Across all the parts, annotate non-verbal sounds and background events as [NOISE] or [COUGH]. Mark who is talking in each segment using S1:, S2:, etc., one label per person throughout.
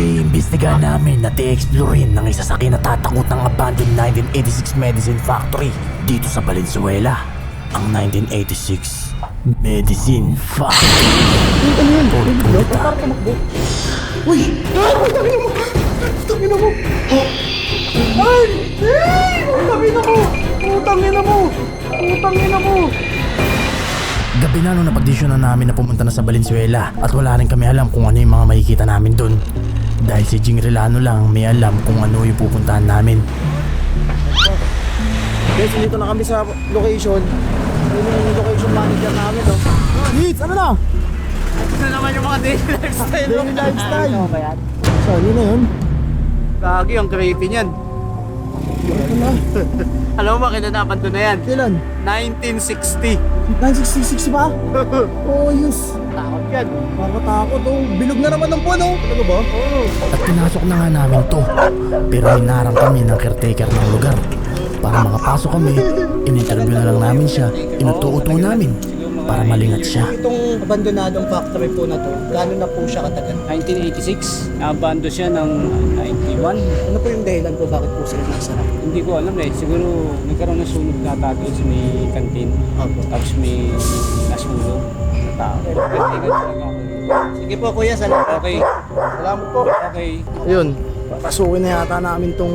S1: Iimbestigahan namin at i-explorein ng isa sa kinatatakot ng abandoned 1986 Medicine Factory dito sa Valenzuela. Ang 1986 Medicine Factory.
S2: Ano yan? Ano. Para tumakbo. Uy! Ah! Tangin mo! Tangin mo! Ay! Ay! Tangin mo! Utangin mo! Utangin mo!
S1: Gabi na nung napagdesisyon na namin na pumunta na sa Valenzuela at wala rin kami alam kung ano yung mga makikita namin doon. Dahil si Jing Relano lang may alam kung ano yung pupuntahan namin.
S2: Guys, dito na kami sa location. Yun yung location manager namin, no? Hits, ano na?
S3: Ito naman yung mga daily lifestyle.
S2: Daily lifestyle. Ano ba yan? So, yun na yun.
S3: Gagi, ang creepy niyan. [LAUGHS] Alam mo ba, kinanapan doon na yan?
S2: Kailan?
S3: 1960.
S2: 966 ba? [LAUGHS] Oh, yes.
S3: Takot yan.
S2: Makatakot, oh. Bilog na naman ng buwan, oh. Ano ba? Oo.
S1: At pinasok na nga namin to. Pero hinarang kami ng caretaker ng lugar. Para makapasok kami, in-interview na lang namin siya, inuto-uto namin para malingat siya.
S2: Itong abandonadong factory po na to, gano'n na po siya katagal?
S4: 1986, nabando siya ng 91.
S2: Ano po yung dahilan po bakit po sila nasara?
S4: Hindi ko alam eh. Siguro nagkaroon ng sunog data doon sa may kantin.
S2: Opo.
S4: Tapos may nasunog na tao.
S2: Sige po kuya, salamat.
S4: Okay,
S2: Salamat po.
S4: okay.
S2: Ayun, pasukin na yata namin tong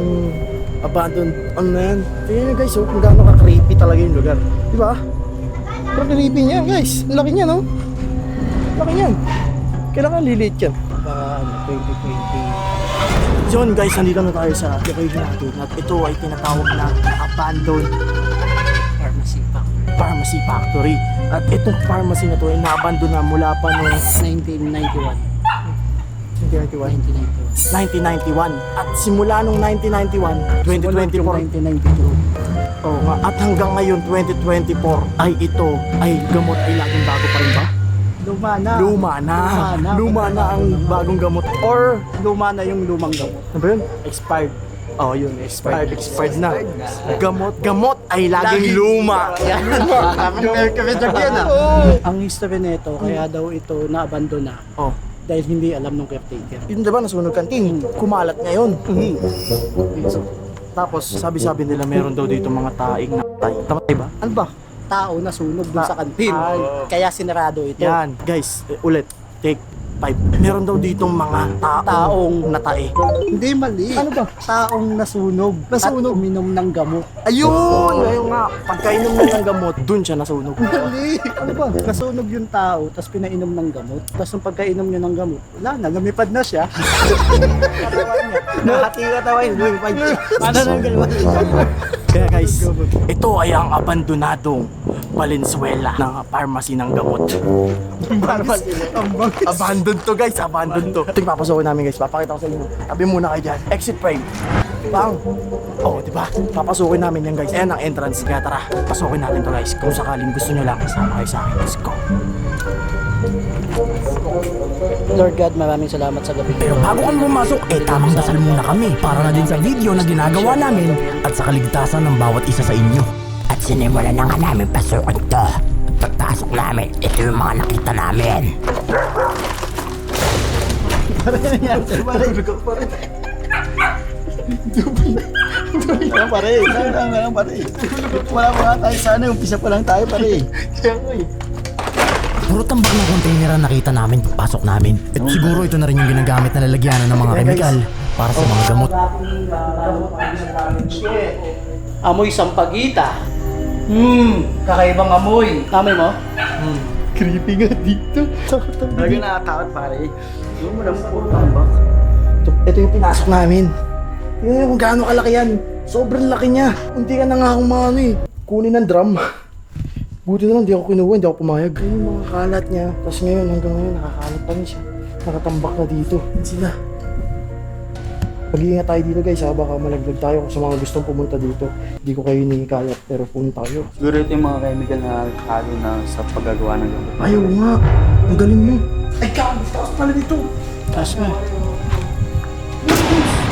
S2: abandoned, ano na yan. Tingnan nyo guys, oh, kung gaano ka-creepy talaga yung lugar. Di ba? Pero creepy niya guys, ang laki niya no? Laki niyan. Kailangan lilit yan. Baka ano, 2020. Yun guys, nandito na tayo sa location natin at ito ay tinatawag na abandoned.
S3: Pharmacy
S2: factory. At itong pharmacy na to ay naabandon na mula pa noong
S3: 1991.
S2: 1991.
S3: 1991.
S2: 1991. At simula nung 1991, 2024,
S3: 2022.
S2: Oo nga. At hanggang ngayon, 2024, ay ito, ay gamot ay laging bago pa rin ba?
S3: Luma na.
S2: Luma na.
S3: Luma na.
S2: Luma na ang bagong gamot. Or,
S3: Luma na yung lumang gamot.
S2: ano ba yun? Expired. Oh, yun. Expired. Expired na. Gamot. Gamot ay laging luma. [LAUGHS] [LAUGHS]
S3: Ang history nito, kaya daw ito na-abandon na
S2: Oh.
S3: dahil hindi alam ng caretaker.
S2: Yun diba, nasunog kantin. Kumalat ngayon. Tapos, sabi-sabi nila meron daw dito mga taing na tay. Tamatay ba? Ano ba?
S3: Tao na sunog dun sa kantin.
S2: Ay.
S3: Kaya sinarado ito.
S2: Yan. Guys, eh, ulit. Take five. Meron daw ditong mga taong,
S3: Taong
S2: natae.
S3: Hindi mali.
S2: Ano ba?
S3: Taong nasunog.
S2: Nasunog?
S3: At uminom ng gamot.
S2: Ayun! Ayun nga. Pagkainom niya ng gamot, dun siya nasunog.
S3: Mali. Ano ba? Nasunog yung tao, tapos pinainom ng gamot. Tapos nung pagkainom niya ng gamot, wala na, lumipad na siya.
S2: Nahati ka tawain. Lumipad siya. [LAUGHS]
S3: Paano nang galawan?
S2: Kaya guys, ito ay ang abandonadong Valenzuela ng pharmacy ng gamot. pharmacy. abandoned to guys, abandoned to. Ito yung papasokin namin guys, papakita ko sa inyo. Tabi muna kayo dyan. Exit frame. Bang! Oh, di ba? Papasukin namin yan guys. Ayan ang entrance. Kaya tara, pasukin natin to guys. Kung sakaling gusto nyo lang, kasama kayo sa akin. Let's go.
S3: Lord God, maraming salamat sa gabi.
S1: Pero bago kami pumasok, eh tamang dasal muna kami para na din sa video na ginagawa namin at sa kaligtasan ng bawat isa sa inyo. At sinimulan na nga namin pasukan to. Pagpasok namin, ito yung mga nakita namin.
S2: Wala pare, wala nga pare. Wala pa tayo sana, umpisa pa lang tayo pare. Kaya nga eh.
S1: Puro tambak ng container ang nakita namin pagpasok namin. At siguro ito na rin yung ginagamit na lalagyanan ng mga kemikal para sa mga gamot.
S3: Amoy sampagita. Hmm, kakaibang amoy. Amoy mo?
S2: Creepy nga dito. Takot ang
S3: Talaga nakatakot pare. Yung mo lang puro tambak.
S2: Ito, ito yung pinasok namin. Tingnan nyo kung gaano kalaki yan. Sobrang laki niya. Hindi ka na nga akong mga ano eh. Kunin ng drum. Buti na lang, hindi ako kinuha, hindi ako pumayag. Ayun yung mga kalat niya. Tapos ngayon, hanggang ngayon, nakakalat pa rin siya. Nakatambak na dito. Yan sila. Mag-iingat tayo dito guys ha, baka malaglag tayo kung sa mga gustong pumunta dito. Hindi ko kayo inikayat pero punta kayo.
S4: Siguro ito yung mga chemical na halo na sa paggagawa ng gamot.
S2: Ayaw nga, ang galing mo. Ay gago, taas pala dito.
S3: Taas mo.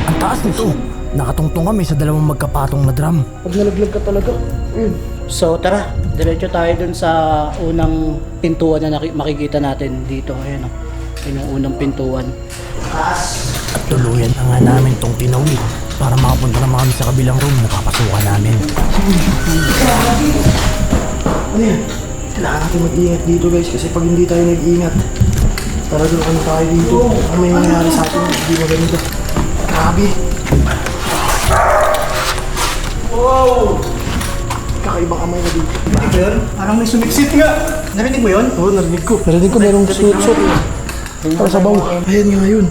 S1: Ang taas nito. Nakatungtong kami sa dalawang magkapatong na drum.
S2: Pag nalaglag ka talaga, ayun.
S3: So tara, diretso tayo dun sa unang pintuan na makikita natin dito. Ayan o. Yun yung unang pintuan. Taas.
S1: At tuluyan na nga namin tong tinawid para makapunta naman kami sa kabilang room na papasukan namin.
S2: Ano yan? Kailangan natin mag-iingat dito guys kasi pag hindi tayo nag-iingat, talagang ano tayo dito. Ano may mangyayari sa atin? Hindi maganda. Grabe. Wow! Kakaibang kamay na dito.
S3: Ito yun? Parang may sumipsit nga. Narinig mo yun?
S2: Oo, narinig ko. Narinig ko merong susot. Para sa baw. Ayan nga yun.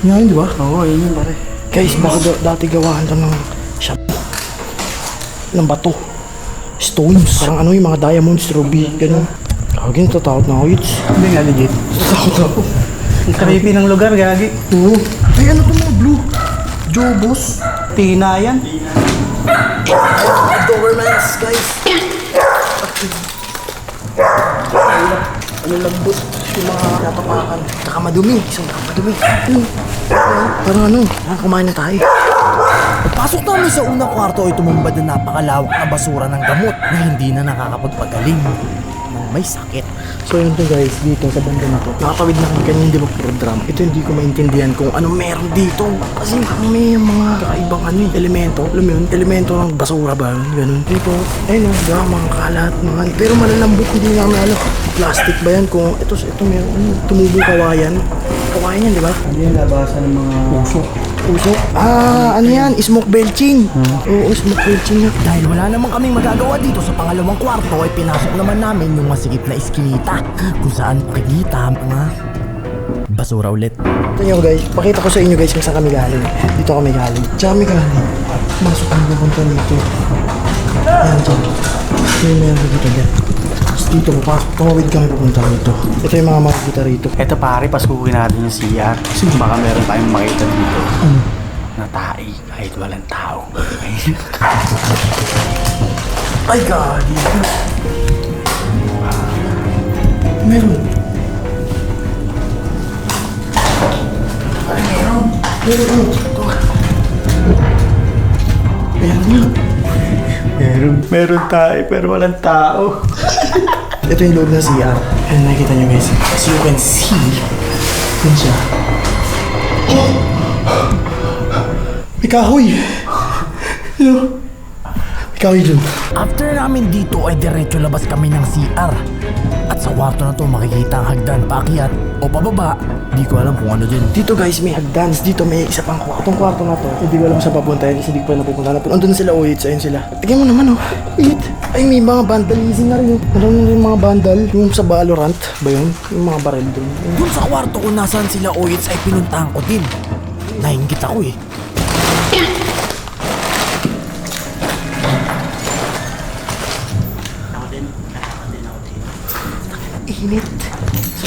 S2: Nga yun, di ba? Oo, yun yun pare. Guys, baka da- dati gawahan lang ng shop. Ng bato. Stones. Parang ano yung mga diamonds, ruby, ganun. Kagin, tatakot na ako, Yits.
S3: Hindi nga legit.
S2: Tatakot ako.
S3: Ang creepy ng lugar, gagi.
S2: Oo. Ay, ano itong mga blue? Jobos.
S3: Tina yan.
S2: Dobermans, guys. Ano lambot yung mga natapakan. Saka madumi. Isang madumi. Ano? Parang ano, ah, kumain na tayo.
S1: Pagpasok namin sa unang kwarto ay tumambad na napakalawak na basura ng gamot na hindi na nakakapagpagaling ng may sakit.
S2: So yun to guys, dito sa banda na to. Nakatawid na kami kanina di ba program. Ito hindi ko maintindihan kung ano meron dito. Kasi may mga kakaibang ano eh, elemento. Alam yun, elemento ng basura ba yun? Ganun. Dito, ayun oh, diba, kalat, mga Pero malalambot, hindi namin alam. Plastic ba yan? Kung ito, ito meron, ano, tumubo kawayan. Kawayan yan, di ba?
S4: Hindi yung labasan ng mga...
S2: Usok. Usok? Ah, ano yan? Smoke belching. Oo, smoke belching yan.
S1: Dahil wala namang kaming magagawa dito sa pangalawang kwarto ay pinasok naman namin yung masikip na iskinita kung saan makikita ang mga basura ulit.
S2: Ito nyo guys, pakita ko sa inyo guys kung saan kami galing. Dito kami galing. Diyan kami galing. Masok kami pupunta dito. Ayan dyan. Yung meron dito dyan. Dito, papasok. Tumawid kami pupunta dito. Ito yung mga makikita rito.
S3: Ito pare, pasukin natin yung CR. Kasi baka meron tayong makita dito. Na tae, kahit walang tao. [LAUGHS]
S2: Ay, gagi. Meron. Ay, meron. Meron. Ito. Ayan nga.
S3: meron, meron tayo, pero walang tao. [LAUGHS]
S2: Ito yung loob ng CR. Ayan, nakikita nyo guys. As you can see, yun siya. Oh! May kahoy! Ano? May kahoy dun.
S1: After namin dito ay diretso labas kami ng CR. At sa kwarto na to makikita ang hagdan paakyat o pababa. Di ko alam kung ano din.
S2: Dito guys, may hagdans. Dito may isa pang kwarto. Itong kwarto na to, hindi ko alam saan papunta yan kasi hindi ko pa napupunta. Pero andun na sila, oh, it's, ayun sila. Tignan mo naman, oh. It. Ay, may mga vandalism na rin, oh. Na rin mga vandal. Yung sa Valorant ba yun? Yung mga baril dun. Yung-
S1: Dun sa kwarto kung nasaan sila Oyits ay pinuntahan ko din. Nainggit ako eh.
S2: Init.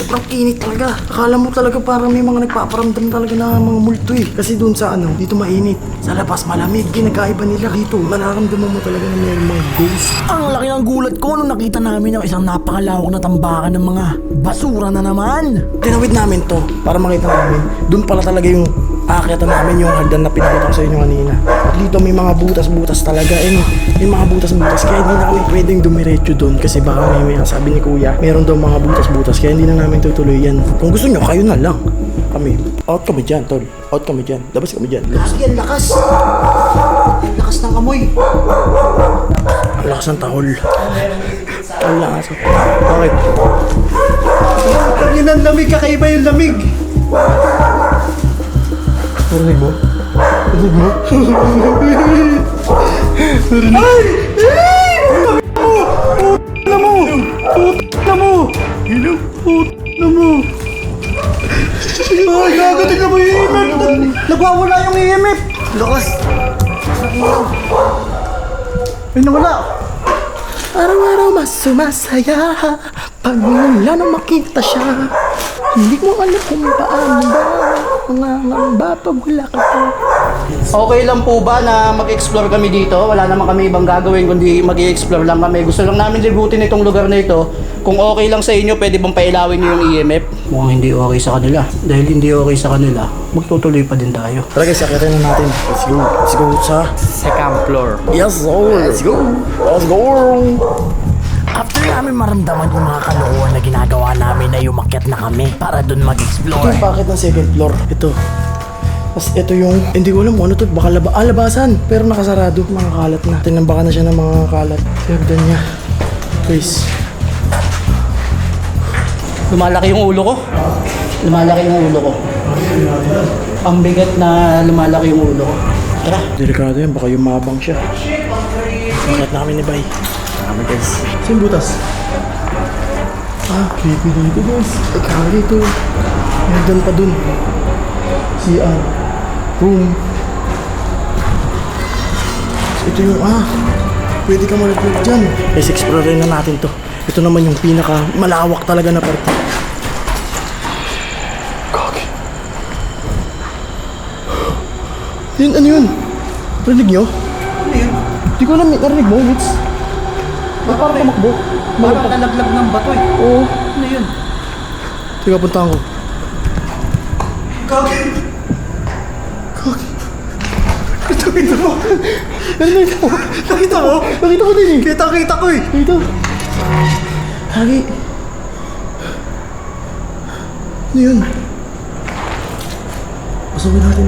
S2: Sobrang init talaga. Akala mo talaga parang may mga nagpaparamdam talaga na mga multo eh. Kasi doon sa ano, dito mainit. Sa labas malamig. Ginagaiba nila dito. Mararamdaman mo talaga na may mga ghost.
S1: Ang laki ng gulat ko nung nakita namin ang isang napakalawak na tambakan ng mga basura na naman.
S2: Tinawid namin to para makita namin. Doon pala talaga yung aakyatan namin yung hagdan na pinakita ko sa inyo kanina. At dito may mga butas-butas talaga. Eh, may mga butas-butas. Kaya hindi na kami pwedeng dumiretso doon kasi baka may, may sabi ni kuya, meron daw mga butas-butas. Kaya hindi na namin tutuloy yan. Kung gusto nyo, kayo na lang. Kami. Out kami dyan, tol. Out kami dyan. Labas kami dyan. Labas.
S3: Lagi ang lakas. Lakas ng amoy.
S2: Ang lakas ng tahol. Ang lakas. Bakit?
S3: Ang lamig, kakaiba yung lamig.
S2: Narinig mo? Narinig mo?
S3: Na mo! Puta na mo! Ilang puta na mo! Ay, yung EMF! Nagwawala yung EMF!
S2: Lakas!
S3: Ay, nawala!
S2: Araw-araw mas sumasaya Pag mula na makita siya Hindi mo alam kung paano ba Nangangamba pag wala ka pa
S3: Okay lang po ba na mag-explore kami dito? Wala naman kami ibang gagawin kundi mag explore lang kami. Gusto lang namin libutin itong lugar na ito. Kung okay lang sa inyo, pwede bang pailawin niyo yung EMF? Mukhang hindi okay sa kanila. Dahil hindi okay sa kanila, magtutuloy pa din tayo.
S2: Tara guys, sakitin na natin Let's go Let's go sa
S4: Second floor.
S2: Yes sir Let's go Let's go
S1: After namin maramdaman yung mga kalokohan na ginagawa namin ay umakyat na kami para dun
S2: Ito
S1: mag-explore.
S2: yung packet ng second floor Ito Tapos ito yung, hindi ko alam kung ano to, baka laba, ah, labasan. Pero nakasarado, mga kalat na. Tinambakan na siya ng mga kalat. Tignan niya. Guys,
S3: Lumalaki yung ulo ko. Lumalaki yung ulo ko. Ang bigat na lumalaki yung ulo ko. Tara.
S2: delikado yan, baka yumabang siya. Ingat namin ni Bay. Marami guys. Saan butas? Ah, creepy dito guys. Ay, kaya dito. Meron pa dun. CR. Room. Ito yung, ah, pwede ka malaglag dyan. Guys, explore na natin to. Ito naman yung pinaka malawak talaga na parte. Kaki. Yun, ano yun? Rinig nyo?
S3: Ano yun?
S2: Di ko alam, narinig mo, Mitz? Parang tumakbo?
S3: Parang nalaglag ng bato eh.
S2: Oo.
S3: Ano yun?
S2: Sige, puntahan ko.
S3: Kagi.
S2: Nakita mo? Nakita mo? Nakita mo? Nakita ko din eh. Kita-kita ko eh. Dito. Hagi. Ano yun? Pasukin natin.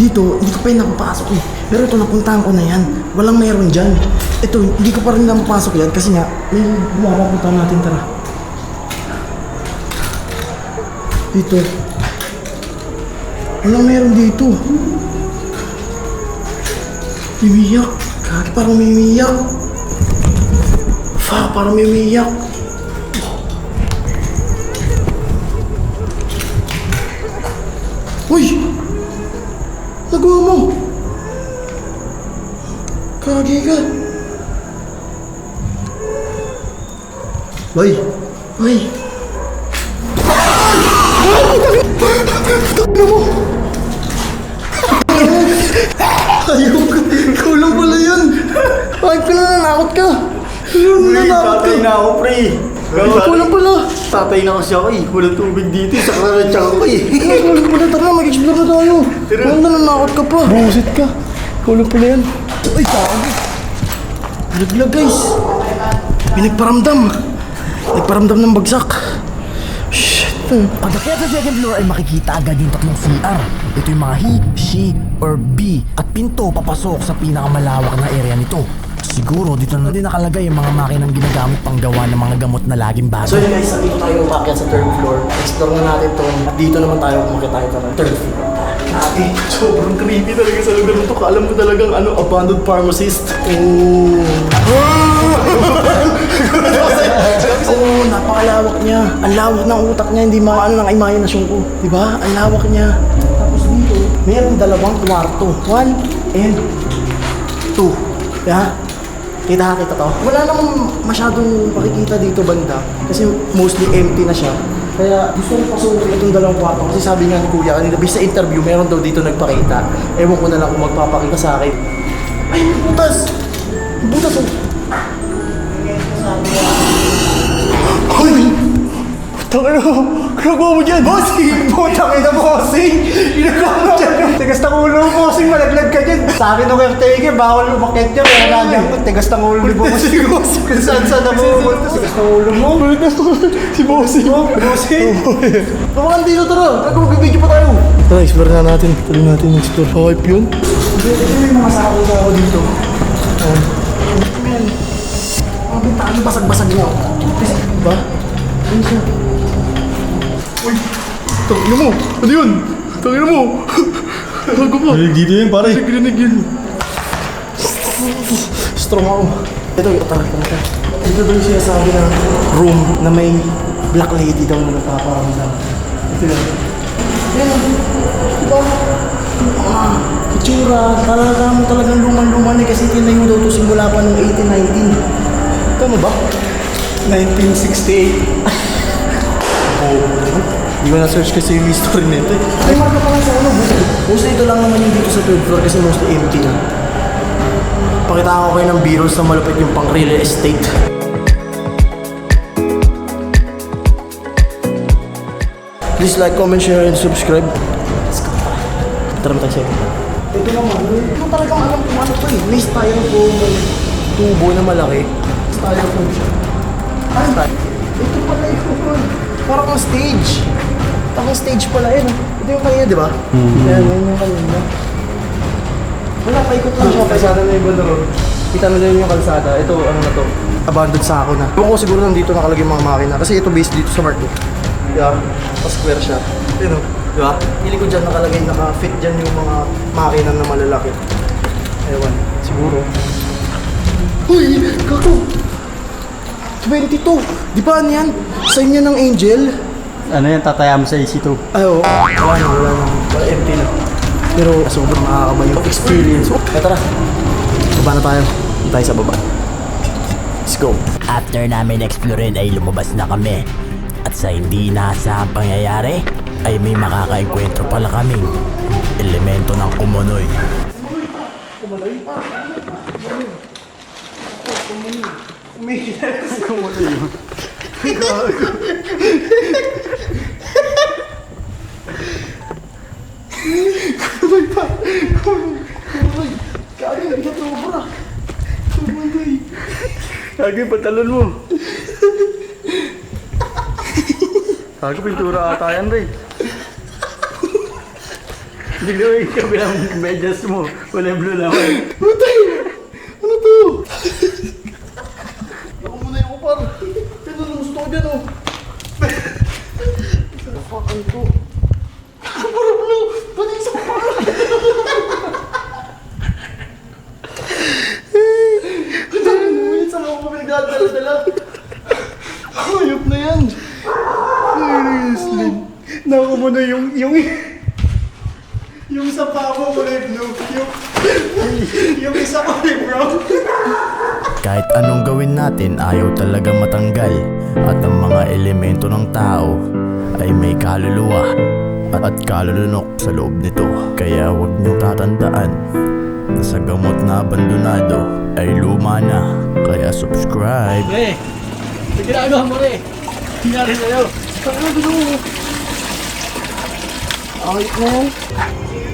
S2: Dito, hindi ko pa yung napapasok eh. Pero ito, napuntahan ko na yan. Walang meron dyan. Ito, hindi ko pa rin napapasok yan kasi nga, may bumapapuntahan natin, tara. Dito. Walang meron dito. Umiyak. Kaki parang may umiyak. Fuck, parang may umiyak. Uy! Nagawa mo! Kagi ka! Bay! Bay! Tangina mo! Ayaw ka! Ikaw lang pala yun! Bakit ka nananakot ka? Nananakot ka!
S5: na ako, pre.
S2: Ikaw lang pala!
S5: Tatay na kasi ako eh. Walang tubig dito eh. Sakla na tsaka ko eh.
S2: Ikaw lang pala! Tara na, mag-explore na tayo! Bakit nananakot ka pa? Busit ka! Ikaw lang pala yan! Ay, tao! Naglag guys! Pinagparamdam! Nagparamdam ng bagsak! Shit!
S1: Pagdakyat sa second floor ay makikita agad yung tatlong CR. Ito yung mga he, she, or B at pinto papasok sa pinakamalawak na area nito. Siguro dito na din nakalagay yung mga makinang ginagamit pang gawa ng mga gamot na laging
S2: So
S1: bago.
S2: yun guys, dito tayo umakyat sa third floor. Explore na natin to. Dito naman tayo umakyat tayo sa third floor. Grabe, sobrang creepy talaga sa lugar na to. Alam mo talagang ano, abandoned pharmacist. Oh. Oo, [LAUGHS] oh, napakalawak niya. Ang lawak ng utak niya, hindi maano ng imahinasyon ko. Di ba? Ang lawak niya. Tapos dito, meron dalawang kwarto. One and two. Yeah? Kita kita to. Wala namang masyadong makikita dito banda kasi mostly empty na siya. Kaya gusto kong pasukin itong dalawang kwarto kasi sabi nga ni Kuya kanina, bis sa interview, meron daw dito nagpakita. Ewan ko na lang kung magpapakita sa akin. Ay, butas! Butas oh! Ay! Tangina mo! Ginagawa mo dyan! Bossing! Putang ina, bossing! Ginagawa mo dyan!
S5: Tigas ng ulo mo, bossing. Malaglag ka dyan. Sa akin nung caretaker, bawal umakit dyan. Kaya lagyan ko. Tigas ng ulo ni bossing. Kung saan saan na pumunta. Tigas ng ulo mo.
S2: si Bossing!
S5: Bossing.
S2: Tumakan dito, tara! Tara, mag-video pa tayo! Tara, explore na natin. Tuloy natin explore. Hype yun? Ito yung mga sako ko ako dito. Ayan. Ayan. Mga bintana, basag-basag niya. Diba? Ano siya? Uy! Tangina mo! Ano yun? Tangina mo! Tago pa!
S5: Dito yun, pare.
S2: Nagrinig yun. Strong ako. Ito, ito, tara, tara, tara. Ito daw yung sinasabi na room na may black lady daw na nagpaparamdam. Ito yun. Yan, diba? Ah, itsura, talaga mo talagang lumang-luma na kasi tinayo daw to simula pa noong 1819. Tama ba?
S5: 1968. [LAUGHS]
S2: Oo. Hindi ko na-search kasi yung history nito eh. Ay, marka pa lang sa ano, busa. Busa ito lang naman yung dito sa third floor kasi mostly empty na. Pakita ko kayo ng B-rolls na malupit yung pang real estate. Please like, comment, share, and subscribe. Let's go. Tara tayo second. Ito naman, ito talagang alam kung ano to eh. May styrofoam, may tubo na malaki. Styrofoam siya. Ano? Ito pala yun. Parang ang stage. Ibang stage pala yun. Ito yung kanina, di ba? Ayan, yun yung kanina. Wala, paikot lang siya. Kalsada na yung banda road. Kita na din yung kalsada. Ito, ano na to? Abandoned sa ako na. Ewan ko siguro nandito nakalagay yung mga makina. Kasi ito based dito sa Mark. Yeah, pa-square siya. Yun o. Di ba? Pili ko dyan nakalagay, naka-fit dyan yung mga makina na malalaki. Ewan, siguro. Uy, kako! 22! Di ba ano yan? Sign niya ng angel?
S5: Ano yan, tataya mo sa AC2?
S2: Ay, oo. Wala na, wala na. Wala, empty na. Pero sobrang nakakaba yung experience. Oh, tara. Baba na tayo. Tayo sa baba. Let's go.
S1: After namin explorein ay lumabas na kami. At sa hindi inaasahang pangyayari, ay may makakaenkwentro pala kaming elemento ng [LAUGHS] umunoy.
S2: Gago yung pantalon mo. Gago pintura ata yan, Ray. Hindi na yung kabilang medyas mo. Wala yung blue naman. Putay! Ano to? Ako muna yung upar. Pero nung gusto ko dyan, oh. To? Puro blue! Pati sa upar! Ang dami na minutes sa mga pinagdadala-dala. Na yan. Seriously. Naku mo na yung, yung, yung sa pabo kulay blue. Yung, yung isa kulay brown.
S1: Kahit anong gawin natin ayaw talaga matanggal at ang mga elemento ng tao ay may kaluluwa at, kalulunok sa loob nito. Kaya huwag niyong tatandaan na sa gamot na abandonado ay luma na. Kaya subscribe.
S2: Re, sa ginagawa mo re. Hinari sa'yo. Ano gusto mo? Yan.